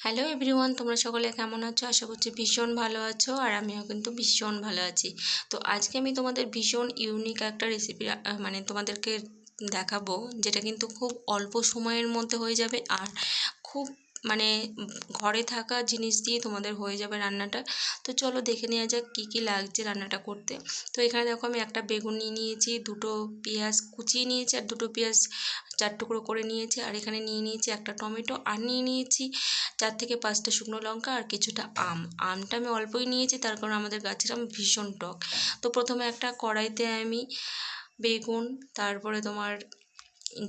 Hello everyone তোমরা সকলে কেমন আছো? আশা করছি ভীষণ ভালো আছো আর আমিও কিন্তু ভীষণ ভালো আছি। তো আজকে আমি তোমাদের ভীষণ ইউনিক একটা রেসিপি মানে তোমাদেরকে দেখাবো, যেটা কিন্তু খুব অল্প সময়ের মধ্যে হয়ে যাবে আর খুব মানে ঘরে থাকা জিনিস দিয়ে তোমাদের হয়ে যাবে রান্নাটা। তো চলো দেখে নেওয়া যাক কী কী লাগছে রান্নাটা করতে। তো এখানে দেখো আমি একটা বেগুন নিয়ে নিয়েছি, দুটো পেঁয়াজ কুচিয়ে নিয়েছি আর দুটো পেঁয়াজ চার টুকরো করে নিয়েছি। আর এখানে নিয়ে নিয়েছি একটা টমেটো আর নিয়ে নিয়েছি চার থেকে পাঁচটা শুকনো লঙ্কা আর কিছুটা আম। আমটা আমি অল্পই নিয়েছি, তার কারণ আমাদের গাছের আম ভীষণ টক। তো প্রথমে একটা কড়াইতে আমি বেগুন, তারপরে তোমার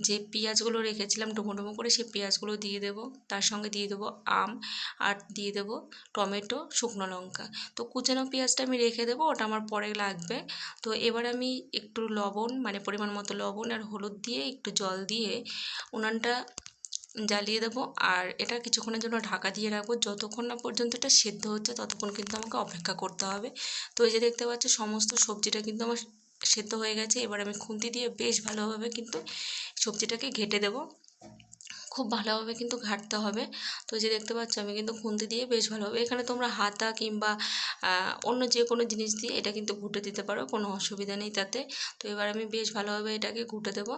যে পেঁয়াজগুলো রেখেছিলাম ডুমো ডুমো করে সেই পেঁয়াজগুলো দিয়ে দেব। তার সঙ্গে দিয়ে দেবো আম আর দিয়ে দেবো টমেটো, শুকনো লঙ্কা। তো কুচানো পেঁয়াজটা আমি রেখে দেবো, ওটা আমার পরে লাগবে। তো এবার আমি একটু লবণ মানে পরিমাণ মতো লবণ আর হলুদ দিয়ে একটু জল দিয়ে উনানটা জ্বালিয়ে দেবো। আর এটা কিছুক্ষণের জন্য ঢাকা দিয়ে রাখব। যতক্ষণ না পর্যন্ত এটা সেদ্ধ হচ্ছে, ততক্ষণ কিন্তু আমাকে অপেক্ষা করতে হবে। তো এই যে দেখতে পাচ্ছ, সমস্ত সবজিটা কিন্তু আমার সেদ্ধ হয়ে গেছে। এবার আমি খুন্তি দিয়ে বেশ ভালোভাবে কিন্তু সবজিটাকে ঘেটে দেবো। খুব ভালোভাবে কিন্তু ঘাটতে হবে। তো যে দেখতে পাচ্ছ, আমি কিন্তু খুন্তি দিয়ে বেশ ভালোভাবে এখানে তোমরা হাতা কিংবা অন্য যে কোনো জিনিস দিয়ে এটা কিন্তু ঘুটে দিতে পারো, কোনো অসুবিধা নেই তাতে। তো এবার আমি বেশ ভালোভাবে এটাকে ঘুটে দেবো।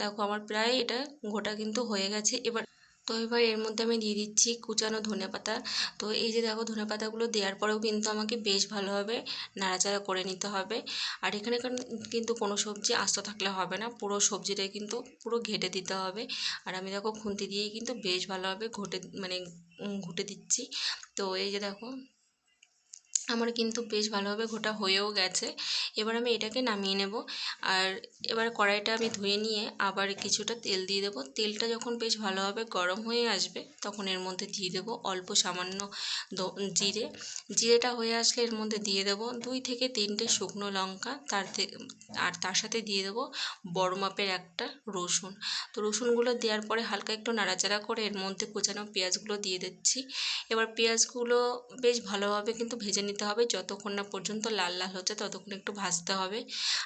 দেখো, আমার প্রায় এটা ঘোটা কিন্তু হয়ে গেছে। এবার তো এবার এর মধ্যে আমি দিয়ে দিচ্ছি কুচানো ধনে পাতা। তো এই যে দেখো ধনে পাতাগুলো দেওয়ার পরেও কিন্তু আমাকে বেশ ভালোভাবে নাড়াচাড়া করে নিতে হবে। আর এখানে কিন্তু কোনো সবজি আস্ত থাকলে হবে না, পুরো সবজিটাই কিন্তু পুরো ঘেটে দিতে হবে। আর আমি দেখো খুন্তি দিয়েই কিন্তু বেশ ভালোভাবে ঘটে মানে ঘুটে দিচ্ছি। তো এই যে দেখো আমার কিন্তু বেশ ভালোভাবে ঘোটা হয়েও গেছে। এবার আমি এটাকে নামিয়ে নেব। আর এবার কড়াইটা আমি ধুয়ে নিয়ে আবার কিছুটা তেল দিয়ে দেবো। তেলটা যখন বেশ ভালোভাবে গরম হয়ে আসবে, তখন এর মধ্যে দিয়ে দেবো অল্প সামান্য জিরে। জিরেটা হয়ে আসলে এর মধ্যে দিয়ে দেবো দুই থেকে তিনটে শুকনো লঙ্কা। তার আর তার সাথে দিয়ে দেবো বড় মাপের একটা রসুন। তো রসুনগুলো দেওয়ার পরে হালকা একটু নাড়াচাড়া করে এর মধ্যে কুচানো পেঁয়াজগুলো দিয়ে দিচ্ছি। এবার পেঁয়াজগুলো বেশ ভালোভাবে কিন্তু ভেজে নিতে হবে, যতক্ষণ না পর্যন্ত লাল লাল হচ্ছে ততক্ষণ একটু ভাজতে হবে।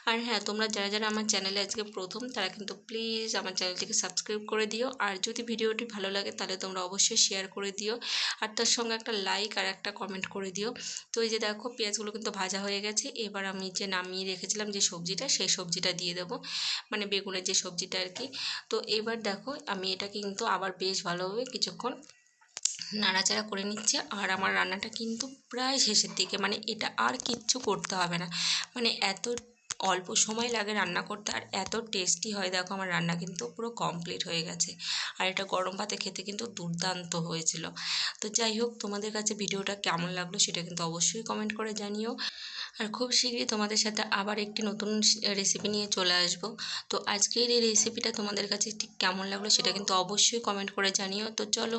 আর হ্যাঁ তোমরা যারা যারা আমার চ্যানেলে আজকে প্রথম, তারা কিন্তু প্লিজ আমার চ্যানেলটিকে সাবস্ক্রাইব করে দিও। আর যদি ভিডিওটি ভালো লাগে, তাহলে তোমরা অবশ্যই শেয়ার করে দিও। আর তার সঙ্গে একটা লাইক আর একটা কমেন্ট করে দিও। তো এই যে দেখো, পেঁয়াজগুলো কিন্তু ভাজা হয়ে গেছে। এবার আমি যে নামিয়ে রেখেছিলাম যে সবজিটা, সেই সবজিটা দিয়ে দেবো। মানে বেগুনের যে সবজিটা আর কি। তো এবার দেখো, আমি এটা কিন্তু আবার বেশ ভালোভাবে কিছুক্ষণ নাড়াচাড়া করে নিচ্ছে আর আমার রান্নাটা কিন্তু প্রায় শেষের দিকে। মানে এটা আর কিচ্ছু করতে হবে না। মানে এত অল্প সময় লাগে রান্না করতে আর এত টেস্টি হয়, দেখো আমার রান্না কিন্তু পুরো কমপ্লিট হয়ে গেছে। আর এটা গরম ভাতে খেতে কিন্তু দুর্দান্ত হয়েছিল। তো যাই হোক, তোমাদের কাছে ভিডিওটা কেমন লাগল সেটা কিন্তু অবশ্যই কমেন্ট করে জানিও। আর খুব শীঘ্রই তোমাদের সাথে আবার একটি নতুন রেসিপি নিয়ে চলে আসব। তো আজকের এই রেসিপিটা তোমাদের কাছে ঠিক কেমন লাগল সেটা কিন্তু অবশ্যই কমেন্ট করে জানিও। তো চলো